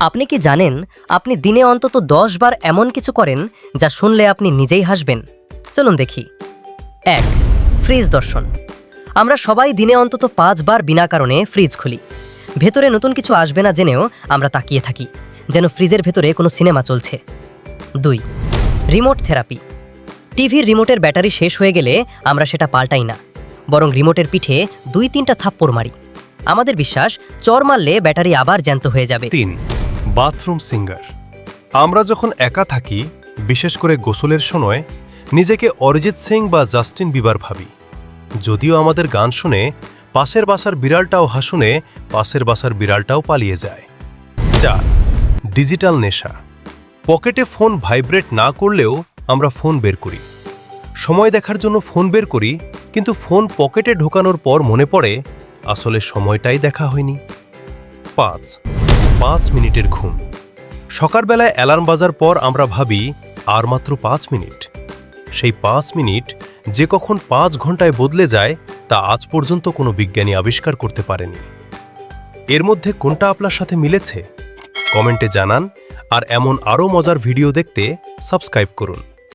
আপনি কি জানেন আপনি দিনে অন্তত দশ বার এমন কিছু করেন যা শুনলে আপনি নিজেই হাসবেন? চলুন দেখি। এক, ফ্রিজ দর্শন। আমরা সবাই দিনে অন্তত পাঁচবার বিনা কারণে ফ্রিজ খুলি। ভেতরে নতুন কিছু আসবে না জেনেও আমরা তাকিয়ে থাকি, যেন ফ্রিজের ভেতরে কোনো সিনেমা চলছে। দুই, রিমোট থেরাপি। টিভির রিমোটের ব্যাটারি শেষ হয়ে গেলে আমরা সেটা পাল্টাই না, বরং রিমোটের পিঠে দুই তিনটা থাপ্পড় মারি। আমাদের বিশ্বাস, চর মারলে ব্যাটারি আবার জ্যান্ত হয়ে যাবে। তিন বাথরুম সিঙ্গার। আমরা যখন একা থাকি, বিশেষ করে গোসলের সময়, নিজেকে অরিজিৎ সিং বা জাস্টিন বিবার ভাবি। যদিও আমাদের গান শুনে পাশের বাসার বিড়ালটাও হাসুনে, পাশের বাসার বিড়ালটাও পালিয়ে যায়। চার, ডিজিটাল নেশা। পকেটে ফোন ভাইব্রেট না করলেও আমরা ফোন বের করি। সময় দেখার জন্য ফোন বের করি, কিন্তু ফোন পকেটে ঢোকানোর পর মনে পড়ে, আসলে সময়টাই দেখা হয়নি। পাঁচ পাঁচ মিনিটের ঘুম। সকালবেলায় অ্যালার্ম বাজার পর আমরা ভাবি, আর মাত্র পাঁচ মিনিট। সেই পাঁচ মিনিট যে কখন পাঁচ ঘন্টায় বদলে যায়, তা আজ পর্যন্ত কোনো বিজ্ঞানী আবিষ্কার করতে পারেনি। এর মধ্যে কোনটা আপনার সাথে মিলেছে? কমেন্টে জানান, আর এমন আরও মজার ভিডিও দেখতে সাবস্ক্রাইব করুন।